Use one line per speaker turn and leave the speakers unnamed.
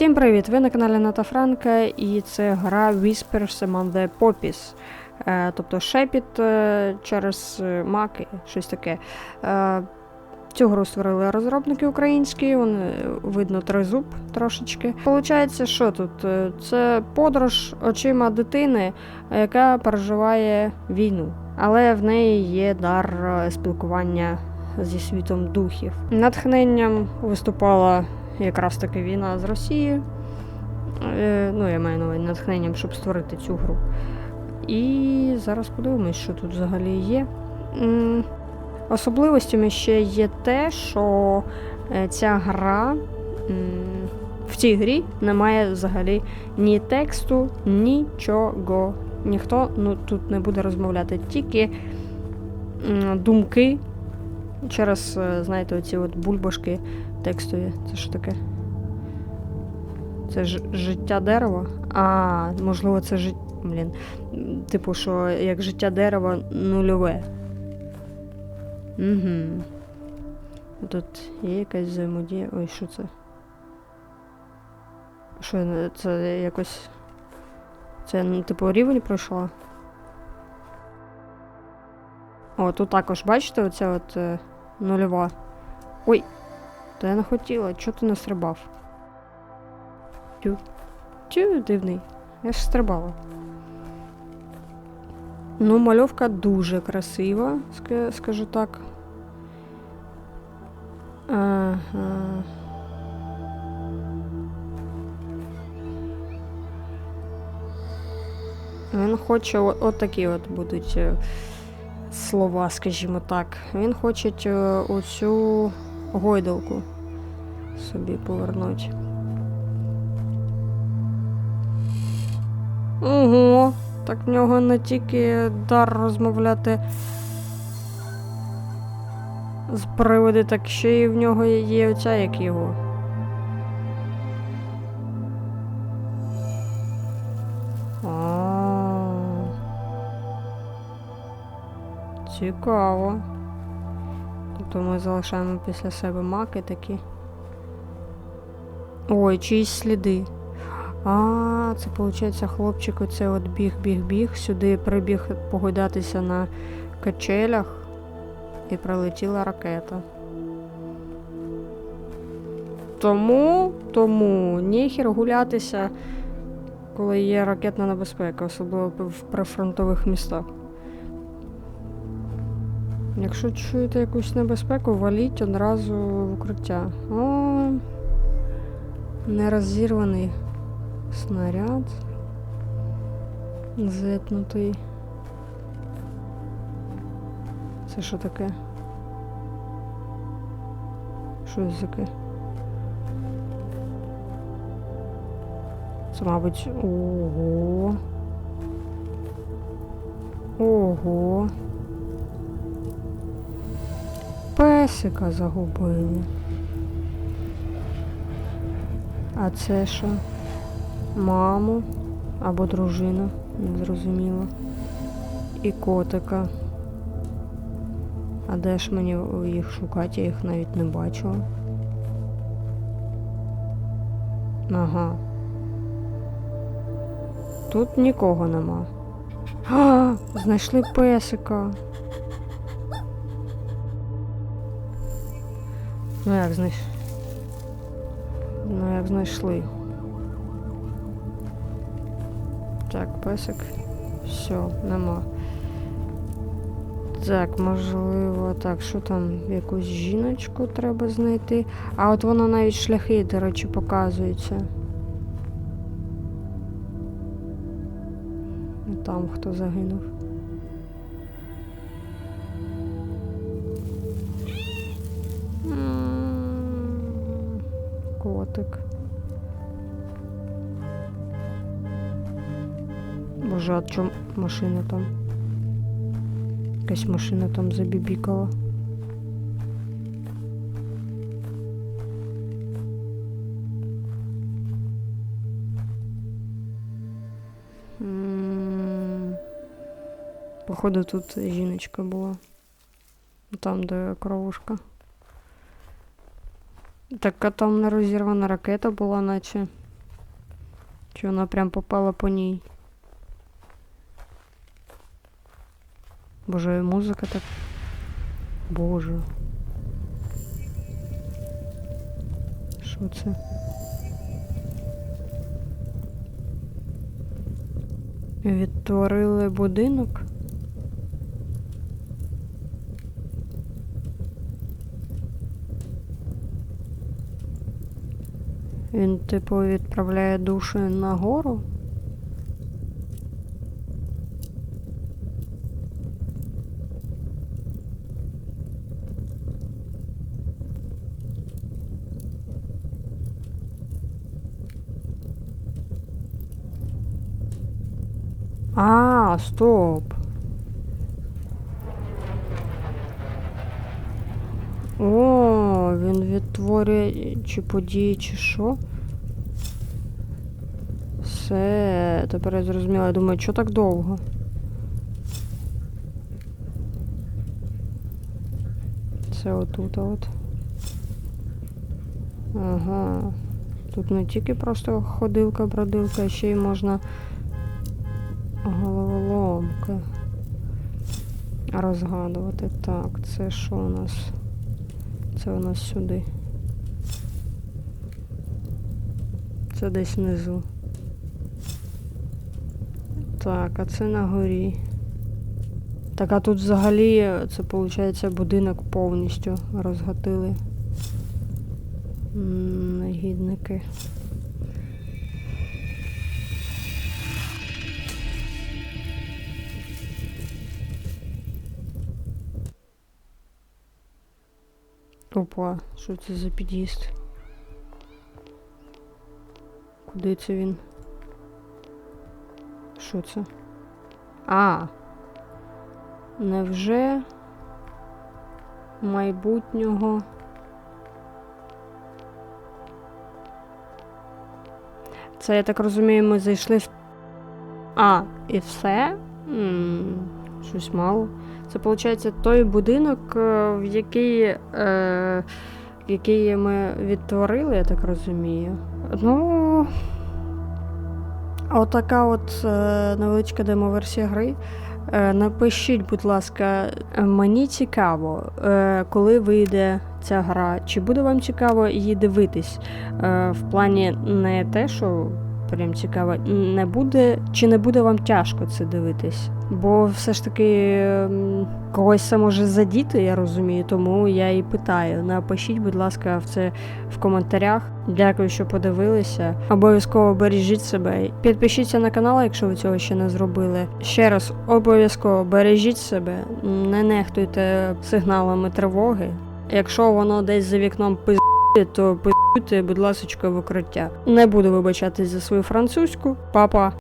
Всім привіт! Ви на каналі Ната Франка і це гра Whispers Among the Poppies. Е, тобто шепіт е, через е, маки, щось таке. Цю гру створили розробники українські, вони, видно тризуб трошечки. Получається, що тут? Це подорож очима дитини, яка переживає війну, але в неї є дар спілкування зі світом духів. Натхненням виступала якраз таки війна з Росією. Е, ну, я маю на натхненням, щоб створити цю гру. І зараз подивимось, що тут взагалі є. Особливостями ще є те, що е, ця гра. В цій грі немає взагалі ні тексту, нічого. Ніхто ну, тут не буде розмовляти, тільки думки через, е, знаєте, оці от бульбашки текстові. Це що таке? Це ж життя дерева? А, можливо, це життя. Блін. Типу, що як життя дерева нульове. Угу. Тут є якась взаємодія. Ой, що це? Що це якось. Це, ну, типу, рівень пройшла? О, тут також, бачите, оця от е, нульова. Ой, та я не хотіла, чого ти не стрибав? Тю. Тю, дивний. Я ж стрибала. Ну, мальовка дуже красива, скажу так. Ага. Він хоче от такі от будуть е, слова, скажімо так. Він хоче оцю гойдалку собі повернути. Ого, так в нього не тільки дар розмовляти з приводи, так ще й в нього є оця, як його. Цікаво. Тобто ми залишаємо після себе маки такі. Ой, чиїсь сліди. А, це виходить, хлопчик оце от біг, біг, біг, сюди прибіг погойдатися на качелях і прилетіла ракета. Тому, тому ніхер гулятися, коли є ракетна небезпека, особливо в прифронтових містах. Якщо чуєте якусь небезпеку, валіть одразу в укриття. О, нерозірваний снаряд. Зетнутий. Це що таке? Що це таке? Це, мабуть, ого. Ого. Песика загубили. А це що? Маму або дружину, не зрозуміло. І котика. А де ж мені їх шукати? Я їх навіть не бачила. Ага. Тут нікого нема. А, знайшли песика. Ну як знайшли? Ну як знайшли? Так, песик. Все, нема. Так, можливо, так, що там, якусь жіночку треба знайти. А от воно навіть шляхи, до речі, показується. Там хто загинув. Котик. Боже, а чому машина там? Якась машина там забібікала. М, Походу тут жіночка була. Там, де кровушка. Так а там не розірвана ракета була, наче. Чи вона прям попала по ній? Боже, музика так. Боже. Що це? Відтворили будинок. Він, типу, відправляє душі нагору. А, стоп. О, він відтворює чи події, чи що. Все, тепер я зрозуміла. Я думаю, що так довго? Це отут, от. Ага. Тут не тільки просто ходилка, бродилка, а ще й можна головоломки розгадувати. Так, це що у нас? Це у нас сюди. Це десь внизу. Так, а це на горі. Так, а тут взагалі це виходить будинок повністю розгатили. М, Негідники. Опа, що це за під'їзд? Куди це він? Що це? А. Невже майбутнього? Це, я так розумію, ми зайшли в. А, і все? м щось мало. Це, виходить, той будинок, е, в який, е, який ми відтворили, я так розумію. Ну. Отака от е, невеличка демо-версія гри. Е, напишіть, будь ласка, е, мені цікаво, е, коли вийде ця гра. Чи буде вам цікаво її дивитись? Е, в плані не те, що прям цікаво, не буде, чи не буде вам тяжко це дивитись? Бо все ж таки ем, когось це може задіти, я розумію, тому я і питаю. Напишіть, будь ласка, в це в коментарях. Дякую, що подивилися. Обов'язково бережіть себе. Підпишіться на канал, якщо ви цього ще не зробили. Ще раз, обов'язково бережіть себе, не нехтуйте сигналами тривоги. Якщо воно десь за вікном пиздує, то пиздуйте, будь ласочка, в укриття. Не буду вибачатись за свою французьку. Па-па.